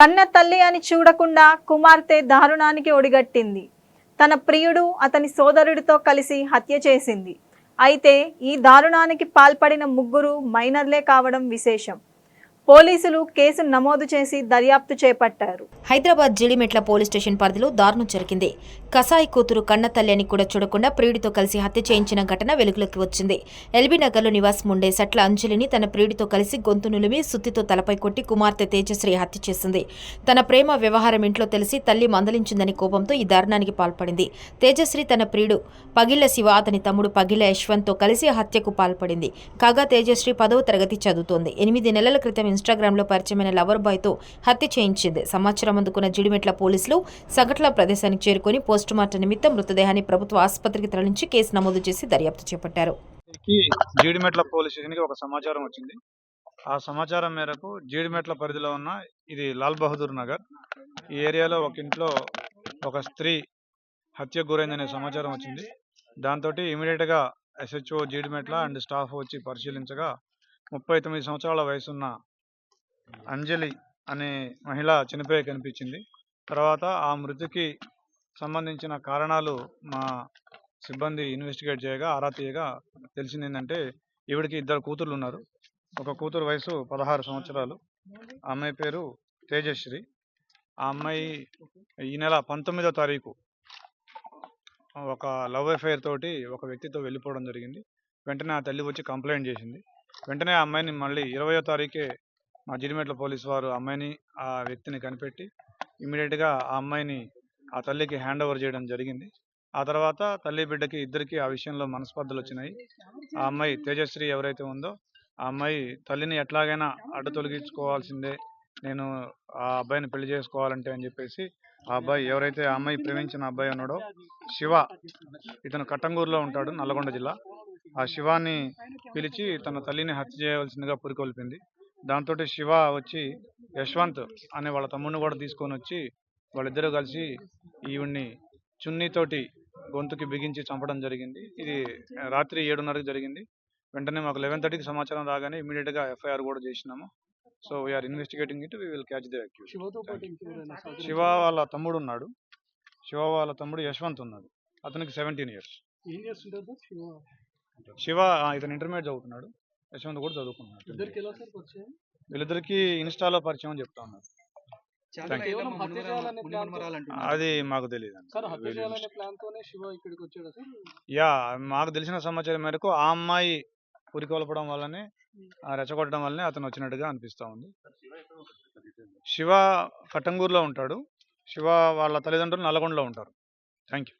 కన్న తల్లి అని చూడకుండా కుమార్తె దారుణానికి ఒడిగట్టింది. తన ప్రియుడు అతని సోదరుడితో కలిసి హత్య చేసింది. అయితే ఈ దారుణానికి పాల్పడిన ముగ్గురు మైనర్లే కావడం విశేషం. పోలీసులు కేసు నమోదు చేసి దర్యాప్తు చేపట్టారు. హైదరాబాద్ జిడిమెట్ల పోలీస్ స్టేషన్ పరిధిలో దారుణం జరిగింది. కసాయి కూతురు కన్న తల్లి అని కూడా చూడకుండా ప్రియుడితో కలిసి హత్య చేయించిన ఘటన వెలుగులోకి వచ్చింది. ఎల్బీ నగర్లో నివాసం ఉండే సట్ల అంజలిని తన ప్రియుడితో కలిసి గొంతు నులిమి సుత్తితో తలపై కొట్టి కుమార్తె తేజశ్రీ హత్య చేసింది. తన ప్రేమ వ్యవహారం ఇంట్లో తెలిసి తల్లి మందలించిందని కోపంతో ఈ దారుణానికి పాల్పడింది. తేజశ్రీ తన ప్రియుడు పగిళ్ళ శివ అతని తమ్ముడు పగిళ్ళ యశ్వంత్తో కలిసి హత్యకు పాల్పడింది. కాగా తేజశ్రీ పదవ తరగతి చదువుతోంది. ఎనిమిది నెలల క్రితం ఇన్స్టాగ్రామ్లో పరిచయమైన లవర్ బాయ్తో హత్య చేయించింది. సమాచారం అందుకున్న జిడిమెట్ల పోలీసులు సంఘటన ప్రదేశానికి చేరుకుని పోస్టుమార్టం నిమిత్తం మృతదేహాన్ని ప్రభుత్వ ఆసుపత్రికి తరలించి కేసు నమోదు చేసి దర్యాప్తు చేపట్టారు. జీడిమెట్ల పోలీస్ స్టేషన్కి ఒక సమాచారం వచ్చింది. ఆ సమాచారం మేరకు జీడిమెట్ల పరిధిలో ఉన్న ఇది లాల్ బహదూర్ నగర్. ఈ ఏరియాలో ఒక ఇంట్లో ఒక స్త్రీ హత్యకు గురైందనే సమాచారం వచ్చింది. దాంతో ఇమీడియట్గా ఎస్హెచ్ఓ జీడిమెట్ల అండ్ స్టాఫ్ వచ్చి పరిశీలించగా ముప్పై తొమ్మిది సంవత్సరాల వయసున్న అంజలి అనే మహిళ చనిపోయి కనిపించింది. తర్వాత ఆ మృతికి సంబంధించిన కారణాలు మా సిబ్బంది ఇన్వెస్టిగేట్ చేయగా ఆరా తీయగా తెలిసింది ఏంటంటే ఈవిడికి ఇద్దరు కూతుర్లు ఉన్నారు. ఒక కూతురు వయసు పదహారు సంవత్సరాలు. ఆ అమ్మాయి పేరు తేజశ్రీ. ఆ అమ్మాయి ఈ నెల పంతొమ్మిదో తారీఖు ఒక లవ్ అఫైర్ తోటి ఒక వ్యక్తితో వెళ్ళిపోవడం జరిగింది. వెంటనే ఆ తల్లి వచ్చి కంప్లైంట్ చేసింది. వెంటనే ఆ అమ్మాయిని మళ్ళీ ఇరవయో తారీఖే మా జిడిమెట్ల పోలీసు వారు అమ్మాయిని ఆ వ్యక్తిని కనిపెట్టి ఇమీడియట్గా ఆ అమ్మాయిని ఆ తల్లికి హ్యాండ్ ఓవర్ చేయడం జరిగింది. ఆ తర్వాత తల్లి బిడ్డకి ఇద్దరికి ఆ విషయంలో మనస్పర్ధలు వచ్చినాయి. ఆ అమ్మాయి తేజశ్రీ ఎవరైతే ఉందో ఆ అమ్మాయి తల్లిని ఎట్లాగైనా అడ్డు తొలగించుకోవాల్సిందే నేను ఆ అబ్బాయిని పెళ్ళి చేసుకోవాలంటే అని చెప్పేసి ఆ అబ్బాయి ఎవరైతే ఆ అమ్మాయి ప్రేమించిన అబ్బాయి ఉన్నాడో శివ ఇతను కట్టంగూరులో ఉంటాడు నల్లగొండ జిల్లా. ఆ శివాన్ని పిలిచి తన తల్లిని హత్య చేయవలసిందిగా పురికొల్పింది. దాంతో శివ వచ్చి యశ్వంత్ అనే వాళ్ళ తమ్ముడిని కూడా తీసుకొని వచ్చి వాళ్ళిద్దరూ కలిసి ఈవిడ్ని చున్నీతోటి గొంతుకి బిగించి చంపడం జరిగింది. ఇది రాత్రి ఏడున్నరకు జరిగింది. వెంటనే మాకు లెవెన్ థర్టీకి సమాచారం రాగానే ఇమీడియట్గా ఎఫ్ఐఆర్ కూడా చేసినాము. So we are investigating it we will catch the accused? Shiva వాళ్ళ తమ్ముడు ఉన్నాడు. శివ వాళ్ళ తమ్ముడు యశ్వంత్ ఉన్నాడు. అతనికి సెవెంటీన్ ఇయర్స్ శివ? ఇతను ఇంటర్మీడియట్ చదువుతున్నాడు. యశ్వంత్ కూడా చదువుకున్నాడు వీళ్ళిద్దరికి ఇన్స్టాలో పరిచయం అని చెప్తా ఉన్నారు. అది మాకు తెలియదు సార్ హత్య చేయాలనే ప్లాన్ తోనే శివ ఇక్కడికి వచ్చాడా సార్? యా మాకు తెలిసిన సమాచారం మేరకు ఆ అమ్మాయి పురికొల్పడం వల్లనే ఆ రెచ్చగొట్టడం వల్లనే అతను వచ్చినట్టుగా అనిపిస్తా ఉంది. శివ కట్టంగూరులో ఉంటాడు. శివ వాళ్ళ తల్లిదండ్రులు నల్గొండలో ఉంటారు. Thank you